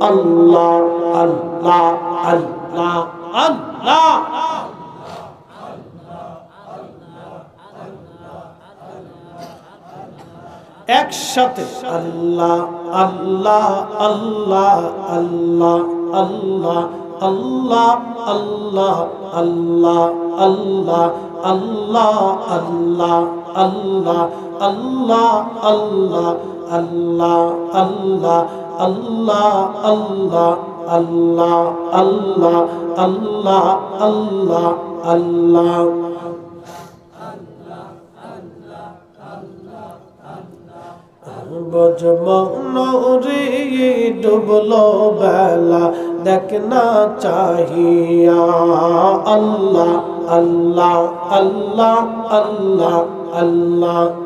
আল্লাহ আল্লাহ আল্লাহ আল্লাহ একসাথে আল্লাহ আল্লাহ আল্লাহ আল্লাহ আল্লাহ আল্লাহ আল্লাহ আল্লাহ আল্লাহ আল্লাহ আল্লাহ আল্লাহ আল্লাহ আল্লাহ আল্লাহ আল্লাহ আল্লাহ আল্লাহ আল্লাহ আল্লাহ আল্লাহ আল্লাহ আল্লাহ। বজমনরে ডুবলো বেলা, দেখ না চাহিয়া। আল্লাহ আল্লাহ আল্লাহ আল্লাহ আল্লাহ।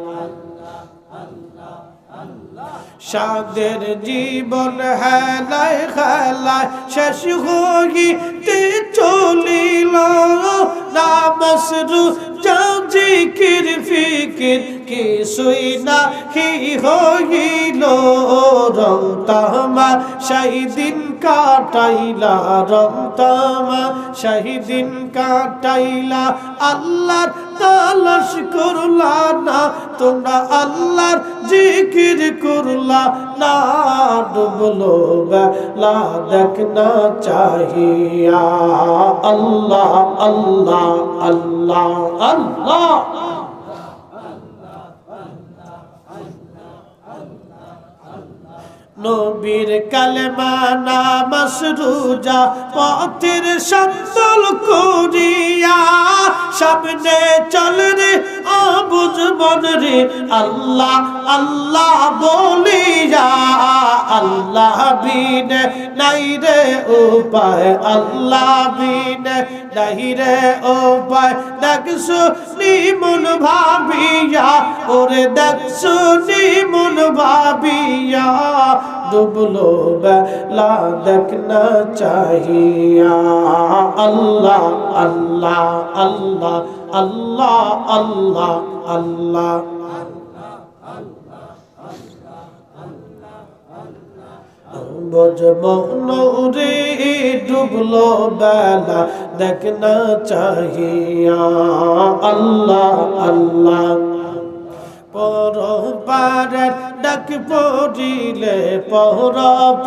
সাদের জীবন হেলায় খেলায় শেষ হইতে চলিল। নামসরু ফিকির, কিছুই না হি হইল। রং তামা শাহিদিন কাটাইলা। রং তামা শাহিদিন কাটাইলা। আল্লাহর তালাশ করলা না, তোমরা আল্লাহর জিকির করলা না ডুবলো বেলা দেখ না চাহিয়া। আল্লাহ আল্লাহ আল্লাহ আল্লাহ। নবীর কালেমা নামাস রোজা, পথের সন্তল করিয়া সামনে চল রে অবুজ মন রে। আল্লাহ আল্লাহ বলিয়া, আল্লাহ বিনে, নাই রে উপায়, আল্লাহ বিনে, নাই রে উপায়। দেখছ নিমন ভাবিয়া, ওরে দেখছ নিমন ভাবিয়া ডুবলো বেলা দেখনা চাহিয়া। আল্লাহ আল্লাহ আল্লাহ আল্লাহ আল্লাহ আল্লাহ। বজমৌরে ডুবলো বেলা দেখনা চাহিয়া। আল্লাহ আল্লাহ। পর পারের ডাক পড়িলে পর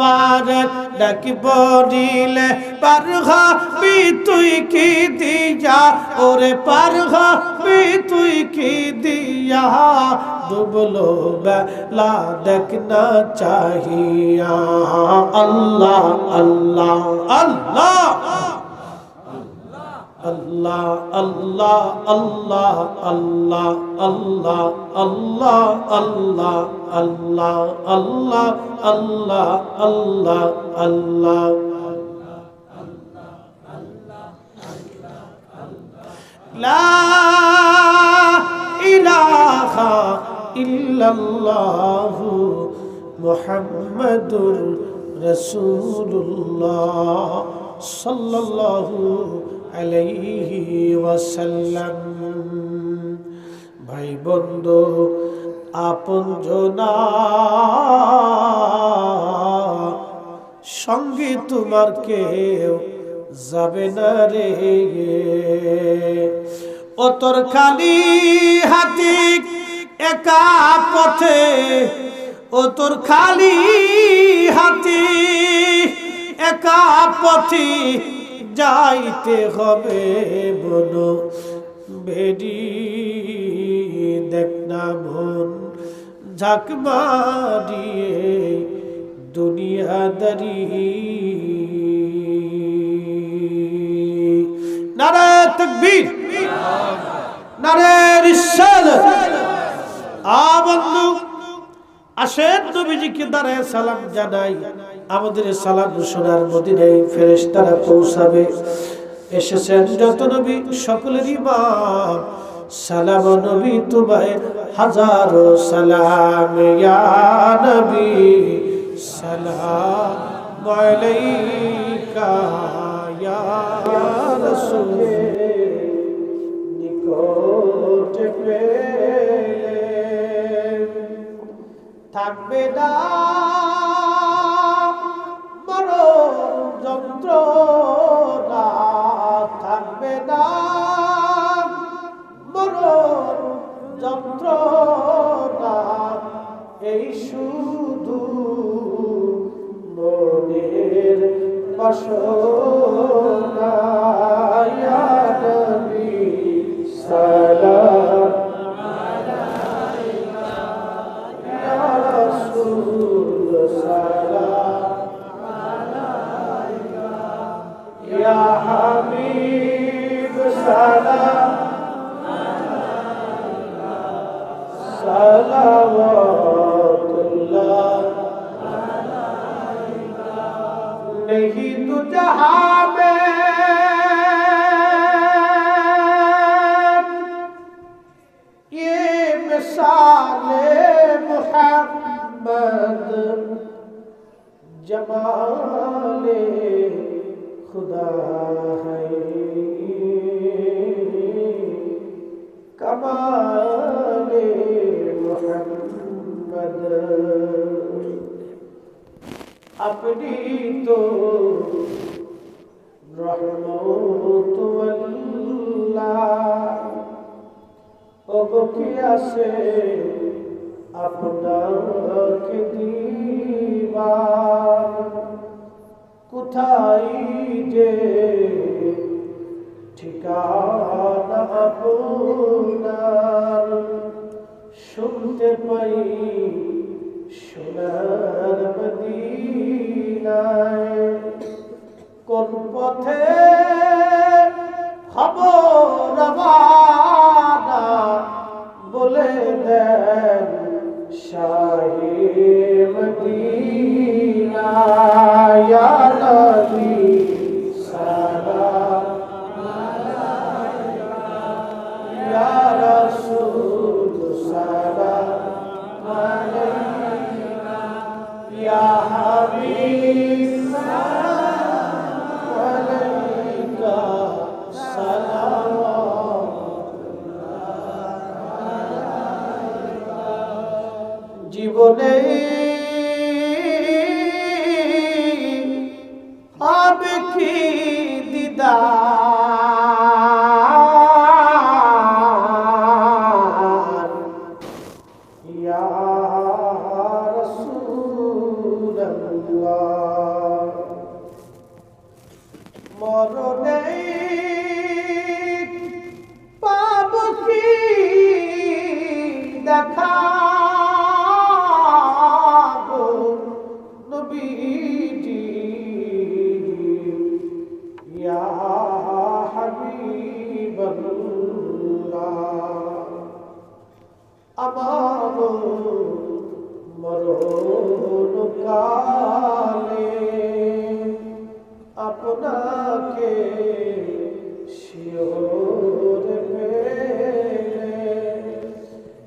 পারের ডাক পড়িলে পার হবি তুই কি দিয়া? ওরে পার হবি তুই কি দিয়া? ডুবলো বেলা দেখ না চাহিয়া আল্লাহ আল্লাহ আল্লাহ আল্লাহ আল্লাহ আল্লাহ আল্লাহ আল্লাহ আল্লাহ আল্লাহ আল্লাহ আল্লাহ আল্লাহ আল্লাহ আল্লাহ লা ইল্লাল্লাহু মুহাম্মাদুর রাসূলুল্লাহ সাল্লাল্লাহু আলাইহি ওয়াসাল্লাম। ভাই বন্ধু, আপন সঙ্গে তোমার কেউ যাবে না রে। ও তোর খালি হাতি একা পথে ও তোর খালি হাতি। একা পথে যাইতে হবে বন বেরি দেখ না মন, ঝাঁক মারিয়ে দুনিয়াদারি নারে তকবীর নারে রিসালাত। আ বন্ধু সালাম জানাই। আমাদের সালাম সোনার মদিনায় ফেরেশতারা পৌঁছাবে। এসেছেন যত নবী, সকলের ইমাম। সালাম নবী তোমায় হাজারো নবী থাকবে না। বড় যন্ত্রণা থাকবে না। বড় যন্ত্রণা এই শুধু মনের বাসনা। صلوات اللہ نہیں تو جہاں میں یہ مثال محمد جمال خدا ہے۔ كما তো اپنی تو রহমত কি আছে আপনাকে দিবা কোথায় যে মরণে পাব কি দেখা আমার মরণ কালে আপনাকে শিওর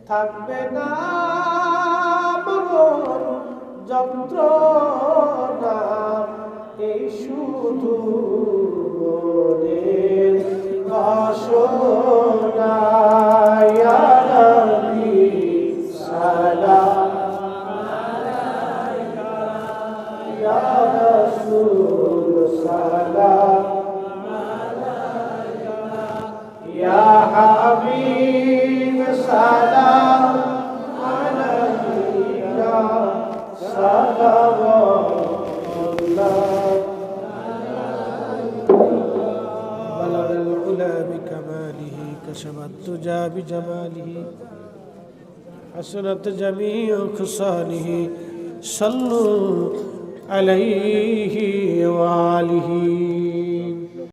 থাকবে না মরণ এই শুধু মনের بكماله كشف الدجى بجماله حسنت جميع خصاله صلوا عليه وآله